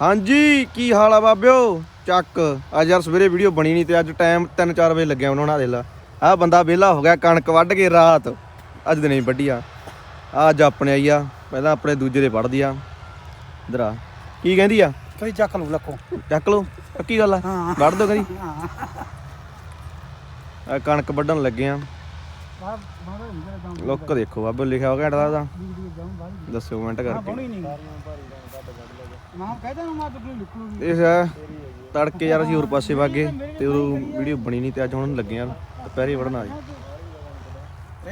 ਹਾਂਜੀ ਕੀ ਹਾਲ ਆ ਬਾਬਿਓ? ਚੱਕ ਅੱਜ ਯਾਰ ਸਵੇਰੇ ਵੀਡੀਓ ਬਣੀ ਨਹੀਂ ਤੇ ਅੱਜ ਟਾਈਮ 3-4 ਵਜੇ ਲੱਗਿਆ ਉਹਨਾਂ ਨਾਲ ਦੇ ਲਾ। ਆ ਬੰਦਾ ਵਿਹਲਾ ਹੋ ਗਿਆ ਕਣਕ ਵੱਢ ਕੇ ਰਾਤ। ਅੱਜ ਦਿਨੇ ਵੱਢੀ ਆ। ਅੱਜ ਆਪਣੇ ਆਈ ਆ ਪਹਿਲਾਂ ਆਪਣੇ ਦੂਜੇ ਦੇ ਵੱਢਦੀ ਆ। ਇਧਰ ਆ। ਕੀ ਕਹਿੰਦੀ ਆ? ਕਈ ਚੱਕ ਲੂ ਲੱਕੋ ਚੱਕ ਲੋ ਪੱਕੀ ਗੱਲ ਆ। ਵੱਢ ਦੋ ਕਰੀ ਆ ਕਣਕ ਵੱਢਣ ਲੱਗੇ ਆ। ਲੁੱਕ ਦੇਖੋ ਬਾਬੇ ਲਿਖਿਆ ਹੋ ਘੰਟਾ ਦਾ ਦੱਸਿਓ ਕਮੈਂਟ ਕਰਕੇ। ਕਹਦਾ ਨਾ ਮੈਂ ਇਸ ਆ, ਤੜਕੇ ਯਾਰ ਅਸੀਂ ਹੋਰ ਪਾਸੇ ਵਾਗੇ ਤੇ ਉਹ ਵੀਡੀਓ ਬਣੀ ਨਹੀਂ ਤੇ ਅੱਜ ਹੁਣ ਲੱਗੇ ਆ ਦੁਪਹਿਰੇ ਵੜਨਾ ਜੀ।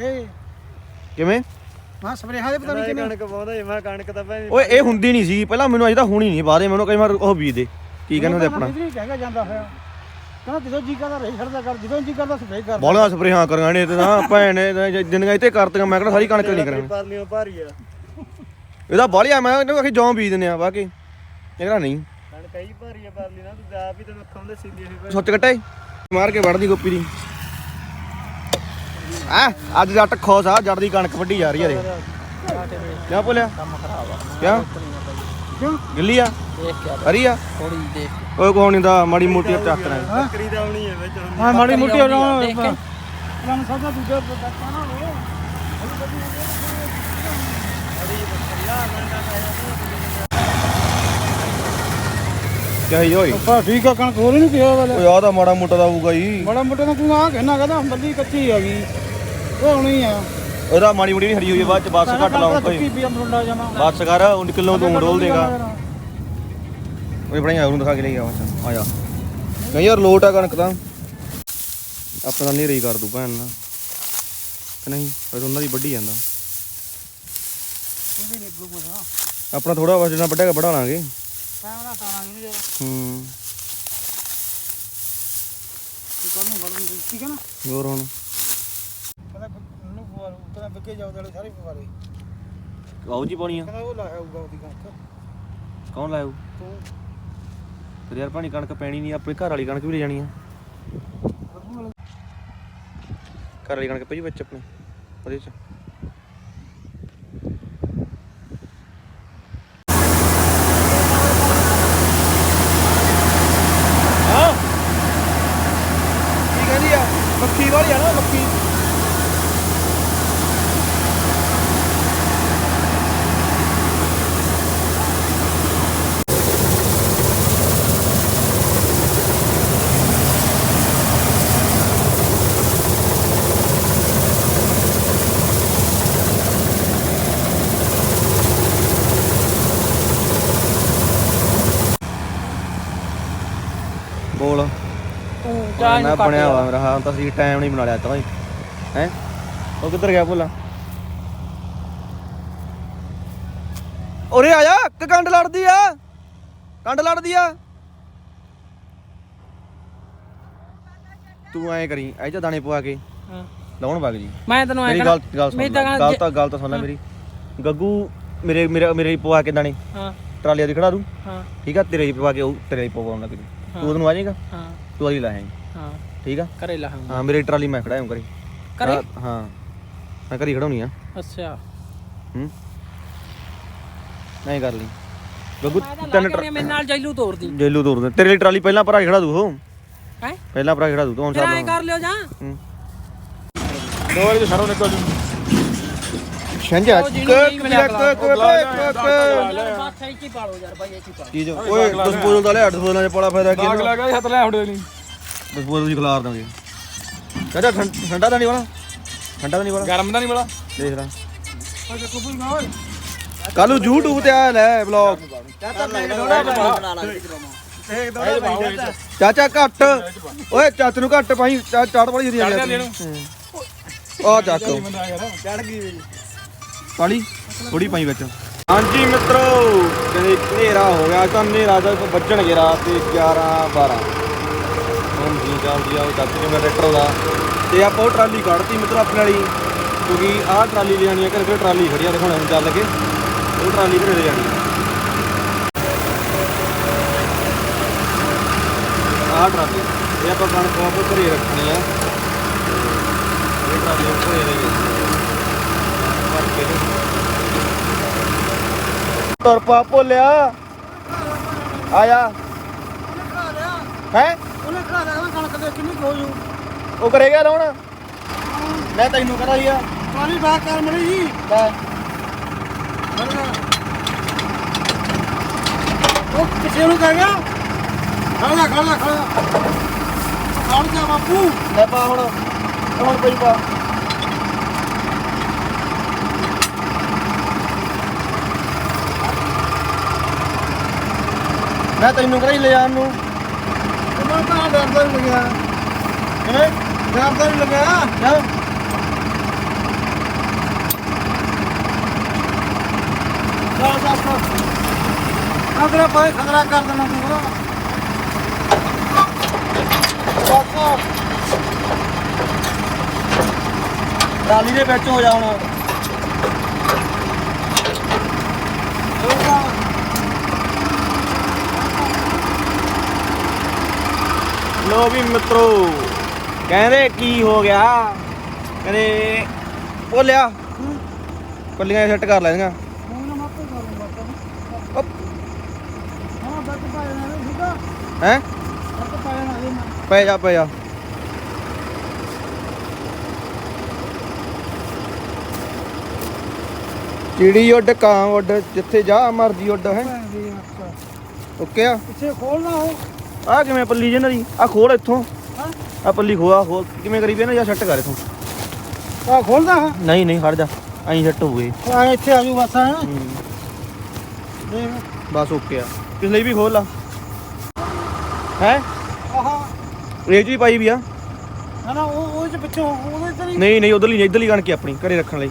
ਏ ਕਿਵੇਂ? ਮੈਂ ਸਪਰੇਹਾਂ ਦੇ ਪਤਾ ਨਹੀਂ ਕਿਵੇਂ। ਕਣਕ ਪਾਉਂਦਾ ਜੇ ਮੈਂ ਕਣਕ ਤਾਂ ਭੈਣ ਓਏ ਇਹ ਹੁੰਦੀ ਨਹੀਂ ਸੀ। ਪਹਿਲਾਂ ਮੈਨੂੰ ਅਜੇ ਤਾਂ ਹੋਣੀ ਨਹੀਂ ਬਾਅਦੇ ਮੈਨੂੰ ਕਈ ਵਾਰ ਉਹ ਬੀਜ ਦੇ। ਕੀ ਕਹਿੰਦੇ ਹੁੰਦੇ ਆਪਣਾ? ਨਹੀਂ ਕਹਿਗਾ ਜਾਂਦਾ ਹੋਇਆ। ਕਹਿੰਦਾ ਜਦੋਂ ਜੀ ਕਰਦਾ ਰੇ ਛੱਡਦਾ ਕਰ ਜਦੋਂ ਜੀ ਕਰਦਾ ਸਪਰੇ ਕਰ ਬੋਲਾਂ ਸਪਰੇਹਾਂ ਕਰਾਂਗੇ ਨੇ ਤੇ ਨਾ ਭੈਣ ਜਿੰਨੀਆਂ ਇੱਥੇ ਕਰਤੀਆਂ ਮੈਂ ਕਿਹੜਾ ਸਾਰੀ ਕਣਕ ਨਹੀਂ ਕਰਾਂਗੇ। ਭਾਰੀ ਆ। ਇਹਦਾ ਬਾਲਿਆ ਮੈਂ ਇਹਨੂੰ ਆਖੀ ਜੌਂ ਬੀਜ ਦਿੰਦੇ ਆ ਵਾਕੇ ਇਹ ਕਹਿੰਦਾ ਨਹੀਂ। ਕਣਕ ਹੀ ਭਾਰੀ ਆ ਪਰਲੀ ਨਾ ਤੂੰ ਆਪ ਹੀ ਤੈਨੂੰ ਅੱਖਾਂ ਦੇ ਸਿੰਦੀ ਹੋਈ ਸੁੱਚ ਕੱਟੇ ਮਾਰ ਕੇ ਵੜਦੀ ਗੋਪੀ ਦੀ। ਆ ਅੱਜ ਜੱਟ ਖੋਸ ਆ ਜੱਟ ਦੀ ਕਣਕ ਵੱਢੀ ਜਾ ਰਹੀ ਆ ਦੇ ਕਿਆ ਬੋਲਿਆ ਕਿਆ ਕਿਉਂ? ਗਿੱਲੀ ਆ? ਦੇਖ ਕੇ ਹਰੀ ਆ? ਥੋੜੀ ਦੇਖ ਓਏ ਕੋਈ ਨਹੀਂ ਦਾ ਮਾੜੀ ਮੋਟੀ ਚੱਕ ਰਾਂ ਬੱਕਰੀ ਦਾ ਆਉਣੀ ਹੈ ਵਿੱਚ ਹੁਣ। ਹਾਂ ਮਾੜੀ ਮੁੱਟੀ ਹੋ ਜਾਣਾ plan ਸਭ ਦੂਜਾ ਪ੍ਰੋਡਕਟ ਨਾ ਹੋਵੇ ਕਿਆ ਹੀ ਓਏ? ਪਾ ਠੀਕ ਆ ਕਣਕ ਹੋਰ ਨਹੀਂ ਪਿਆ ਵਾਲਾ। ਓਏ ਆ ਤਾਂ ਮਾੜਾ ਮੋਟਾ ਦਾ ਆਊਗਾ ਜੀ। ਬੜਾ ਮੋਟਾ ਨਾ ਤੂੰ ਆ ਕਹਿਣਾ ਕਹਿੰਦਾ ਬੱਲੀ ਕੱਚੀ ਆ ਗਈ। ਉਹ ਹੁਣੀ ਆ। ਉਹਦਾ ਮਾੜੀ ਮੋਟੀ ਨਹੀਂ ਹਰੀ ਹੋਈ ਬਾਅਦ ਚ ਬੱਸ ਘੱਟ ਲਾਉਂ ਕੋਈ ਮੁੰਡਾ ਬੱਸ ਕਰ ਉਹ ਕਿਲੋ ਤੂੰ ਡੋਲ ਦੇਗਾ। ਓਏ ਬਣਾਈ ਉਹਨੂੰ ਦਿਖਾ ਕੇ ਲੈ ਗਿਆ ਆ ਜਾ। ਨਹੀਂ ਯਾਰ ਲੋਟ ਆ ਕਣਕ ਤਾਂ। ਆਪਣਾ ਨਹੀਂ ਰਹੀ ਕਰ ਦੂ ਭੈਣ ਨਾਲ। ਕਿ ਨਹੀਂ ਫਿਰ ਉਹਨਾਂ ਦੀ ਵੱਢੀ ਜਾਂਦਾ। ਆਪਣਾ ਥੋੜਾ ਵਾ ਜਿੰਨਾ ਵੱਢਿਆ ਵਢਾ ਲਾਂਗੇ। ਟਾਈਮ ਨਾਲ ਸਾਰਾਂਗੇ ਨਹੀਂ ਜਰਾ ਹੂੰ। ਕੀ ਕਰਨੂੰ ਬੜਨ ਦੀ ਠੀਕ ਹੈ ਨਾ? ਹੋਰ ਹੁਣ? ਕਹਿੰਦਾ ਨੂੰ ਪਵਾ ਲਓ ਕਹਿੰਦਾ ਬੱਕੇ ਜਾਓ ਵਾਲੇ ਸਾਰੇ ਪਵਾ ਲਈ ਆਉ ਜੀ ਪਾਉਣੀ ਆ ਕਹਿੰਦਾ ਉਹ ਲਾਇਆ ਹੋਊਗਾ ਉਹਦੀ ਕਣਕ। ਕੌਣ ਲਾਇਓ ਤੂੰ। ਫਿਰ ਯਾਰ ਪਾਣੀ ਕਣਕ ਪੈਣੀ ਨਹੀਂ ਆਪਣੇ ਘਰ ਵਾਲੀ ਕਣਕ ਵੀ ਲੈ ਜਾਣੀ ਆ। ਬੱਬੂ ਵਾਲਾ ਘਰ ਵਾਲੀ ਕਣਕ ਪਈ ਵਿੱਚ ਆਪਣੇ ਉਹਦੇ ਚ ਹਾਂ ਕੀ ਕਹਿੰਦੀ ਆ ਮੱਖੀ ਵਾਲੀ ਆ ਨਾ ਮੱਖੀ ਬੋਲ ਤੂੰ ਨਾ ਬਣਿਆ ਵਾ ਮੇਰਾ ਹਾਂ ਤਾਂ ਸੀ ਟਾਈਮ ਨਹੀਂ ਬਣਾ ਲਿਆ ਤਾਂ ਹੈ? ਉਹ ਕਿੱਧਰ ਗਿਆ ਭੋਲਾ? ਉਰੇ ਆ ਜਾ ਕਿ ਕੰਡ ਲੜਦੀ ਆ। ਕੰਡ ਲੜਦੀ ਆ। ਤੂੰ ਐਂ ਕਰੀ ਐ ਚ ਦਾਣੇ ਪਵਾ ਕੇ। ਹਾਂ। ਲਾਉਣ ਵਗ ਜੀ। ਮੈਂ ਤੈਨੂੰ ਐ ਮੇਰੀ ਗੱਲ ਗੱਲ ਸੁਣ ਲੈ। ਤਾਂ ਗੱਲ ਤਾਂ ਗੱਲ ਤਾਂ ਸੁਣ ਲੈ ਮੇਰੀ। ਗੱਗੂ ਮੇਰੇ ਮੇਰੇ ਮੇਰੇ ਪਵਾ ਕੇ ਦਾਣੇ। ਹਾਂ। ਟਰਾਲੀਆਂ ਦੀ ਖੜਾ ਦੂੰ ਹਾਂ। ਠੀਕ ਆ ਤੇਰੇ ਹੀ ਪਵਾ ਕੇ ਉਹ ਤੇਰੇ ਹੀ ਪਵਾਉਣ ਲੱਗ ਜੀ। ਤੂੰ ਉਹਨੂੰ ਆ ਜਾਏਗਾ? ਹਾਂ। ਤੂੰ ਆਈ ਲਾਹੇਂ ਹਾਂ। ਠੀਕ ਆ? ਘਰੇ ਲਾਹਾਂਗਾ ਹਾਂ ਮੇਰੀ ਟਰਾਲੀ ਮੈਂ ਖੜਾਇਆ ਕਰੀ ਘਰੇ। ਹਾਂ, ਹਾਂ। ਮੈਂ ਘਰੀ ਖੜਾਉਣੀ ਆ। ਅੱਛਾ। ਹੂੰ। ਨਹੀਂ ਕਰ ਲਈ। ਗੱਗੂ ਮੈਂ ਤਾਂ ਤਿੰਨ ਲਾ ਕੇ ਮੇਰੇ ਨਾਲ ਜੈਲੂ ਤੋੜਦੀ ਜੇਲੂ ਤੋੜ ਦੇ। ਤੇਰੇ ਲਈ ਟਰਾਲੀ ਪਹਿਲਾਂ ਭਰਾ ਕੇ ਖੜਾ ਦੂ ਉਹ। ਹੈ? ਪਹਿਲਾਂ ਭਰਾ ਕੇ ਖੜਾ ਦੂ ਤੂੰ ਹੁਣ ਫਿਰ ਐ ਕਰ ਲਿਓ ਜਾਂ। ਹੂੰ। ਦੋ ਵਾਰੀ ਤੇ ਸਰੋਂ ਨਿਕਲ ਜੂ ਸ਼ੰਜਾ ਉਹ ਜਿਹਨੂੰ ਨਹੀਂ ਮਿਲਿਆ ਕਲਾ। ਕ ਬਾਤ ਸਹੀ ਕੀ ਪਾਲੋ ਯਾਰ ਭਾਈ ਇਹ ਕੀ ਪਾਲੋ। ਚੀਜ਼ ਓਏ ਡਿਸਪੋਜ਼ਲ ਦਾ ਲਿਆ ਡਿਸਪੋਜ਼ਲ ਚ ਪੜਾ ਫਾਇਦਾ ਕੀ ਦਾਗ ਲੱਗਾ ਹੱਥ ਲੈ ਹੁੰਦੇ ਨਹੀਂ ਡਿਸਪੋਜ਼ਲ ਜੀ ਖਿਲਾਰ ਦਾਂਗੇ। ਚਾਚਾ ਠੰ- ਠੰਡਾ ਤਾਂ ਨਹੀਂ ਵਾਲਾ। ਠੰਡਾ ਤਾਂ ਨਹੀਂ ਵਾਲਾ। ਗਰਮ ਤਾਂ ਨਹੀਂ ਬੜਾ ਦੇਖ ਓਏ ਕੱਲ ਨੂੰ YouTube ਤੇ ਆਇਆ ਲੈ ਵਲੌਗ ਚਾਚਾ ਘੱਟ। ਓਏ ਚਾਚ ਨੂੰ ਘੱਟ ਪਾਈ ਚਾ- ਚਾਟ ਵਾਲੀ ਦੀ ਆ। ਆ ਚੱਕ ਚੜ ਗਈ ਪਾਲੀ ਥੋੜੀ ਪਾਈ ਵਿੱਚ। ਹਾਂਜੀ ਮਿੱਤਰੋ ਕਹਿੰਦੇ ਹਨੇਰਾ ਹੋ ਗਿਆ ਤਾਂ ਹਨੇਰਾ ਦਾ ਵੱਜਣਗੇ ਰਾਤ ਦੇ 11 12 ਹੁਣ ਜੀ ਉਹ ਚਾਚੇ ਨੇ ਟਰੈਕਟਰ ਦਾ। ਤੇ ਆਪਾਂ ਉਹ ਟਰਾਲੀ ਕੱਢਤੀ ਮਿੱਤਰੋ ਆਪਣੇ ਵਾਲੀ, ਕਿਉਂਕਿ ਆਹ ਟਰਾਲੀ ਲੈ ਆ, ਘਰੇ ਘਰੇ ਟਰਾਲੀ ਖੜੀ ਆ ਦਿਖਾਉਣਾ ਹੁਣ ਚੱਲ ਕੇ। ਉਹ ਟਰਾਲੀ ਘਰੇ ਲੈ ਜਾਣੀ ਆਹ ਟਰਾਲੀ, ਇਹ ਆਪਾਂ ਕਣਕ ਆਪੋ ਘਰੇ ਰੱਖਣੀ ਆ। ਇਹ ਟਰਾਲੀ ਘਰੇ ਲਈ ਭਰ ਤੁਰ ਪਾ ਭੋਲਿਆ। ਆ ਹੈ? ਕਿੰਨੀ ਹੋ ਜੂ? ਉਹ ਕਰੇਗਾ ਲਾਉਣ? ਮੈਂ ਤੈਨੂੰ ਕਹਿੰਦਾ ਸੀ ਆ ਪਾਣੀ ਬਾਹਰ ਕਰ ਮੜੀ ਜੀ? ਲੈ। ਉਹ ਕਿਸੇ ਨੂੰ ਕਹਿ ਗਿਆ? ਖੜਾ ਖੜਾ ਖੜਾ ਖੜ ਜਾ ਬਾਪੂ। ਲੈ ਪਾ ਹੁਣ। ਹੁਣ ਪਈ ਪਾ। ਮੈਂ ਤੈਨੂੰ ਕਹਿੰਦਾ ਸੀ ਲੈ ਜਾਣ ਨੂੰ। ਉਹਨਾਂ ਤਾਂ ਡਰਦਾ ਨਹੀਂ ਲੱਗਿਆ ਕਿਵੇਂ ਡਰਦਾ ਨਹੀਂ ਲੱਗਿਆ। ਜਾ ਚੱਲ ਦੱਸ ਅਗਲਾ ਪਾਏ ਖਤਰਾ ਕਰ ਦੇਣਾ ਤੂੰ ਬਰਾ ਬਸ। ਟਰਾਲੀ ਦੇ ਵਿੱਚ ਹੋ ਜਾ ਹੁਣ। ਲੋ ਵੀ ਮਿੱਤਰੋ ਕਹਿੰਦੇ ਕੀ ਹੋ ਗਿਆ? ਕਹਿੰਦੇ ਬੋਲਿਆ ਪੱਲੀਆਂ ਸੈੱਟ ਕਰ ਲੈਣੀਆਂ ਹਾਂ? ਪੈ ਜਾ ਪੈ ਜਾ। ਚਿੜੀ ਉੱਡ ਕਾਂ ਉੱਡ ਜਿੱਥੇ ਜਾ ਮਰਜ਼ੀ ਉੱਡ ਹੈ? ਓਕੇ ਆ ਪਿੱਛੇ ਖੋਲਣਾ ਹੋ ਆ ਕਿਵੇਂ ਪੱਲੀ ਜੇ ਦੀ? ਆ ਖੋਲ ਇੱਥੋਂ। ਹਾਂ। ਆ ਪੱਲੀ ਖੋਆ ਖੋਲ। ਕਿਵੇਂ ਕਰੀ ਪਈ ਨਾ ਜਾਂ ਸੈੱਟ ਕਰ ਇਥੋਂ। ਆ ਖੋਲਦਾ ਹਾਂ। ਨਹੀਂ ਨਹੀਂ ਖੜ ਜਾ। ਐਂ ਸੈੱਟ ਹੋਊਗੇ ਆ ਇੱਥੇ ਆ ਜੂ ਬਸ ਹੈ। ਦੇਖ। ਬਸ ਓਕੇ ਆ। ਪਿਛਲੇ ਵੀ ਖੋਲ ਲਾ। ਹੈ? ਆਹਾ। 'ਚ ਵੀ ਪਾਈ ਵੀ ਆ। ਨਾ ਨਾ ਉਹ ਉਹ ਚ ਪਿੱਛੋਂ ਉਹਦੇ ਤੇ ਨਹੀਂ? ਨਹੀਂ ਨਹੀਂ ਉਧਰਲੀ ਇਧਰਲੀ ਕਣਕ ਆਪਣੀ ਘਰੇ ਰੱਖਣ ਲਈ।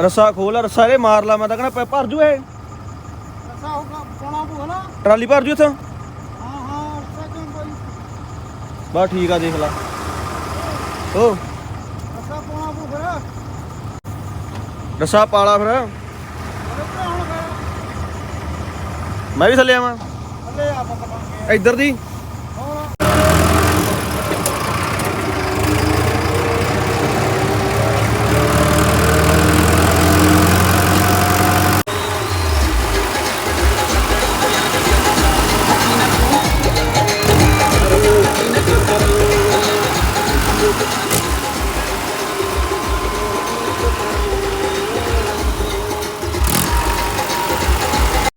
ਰੱਸਾ ਖੋਲ ਆ ਰੱਸਾ ਇਹ ਮਾਰ ਲਾ ਮੈਂ ਤਾਂ ਕਹਿੰਦਾ ਪ- ਭਰ ਜੂ ਇਹ। ਰਸਾ ਹੋਗਾ ਪੋਣਾ ਪੂ ਨਾ? ਟਰਾਲੀ ਭਰ ਜੂ ਇੱਥੋਂ ਹਾਂ ਹਾਂ ਰਸਾ ਕਿਉਂ ਭਾਈ ਬਸ ਠੀਕ ਆ, ਦੇਖ ਲਾ। ਓ ਰਸਾ ਪੋਣਾ ਪੂ ਫਿਰ ਰੱਸਾ ਪਾਲਾ ਫਿਰ। ਮੈਂ ਵੀ ਥੱਲੇ ਆਵਾਂ। ਥੱਲੇ ਆ ਬੱਤ ਬਣ ਕੇ ਇੱਧਰ ਦੀ।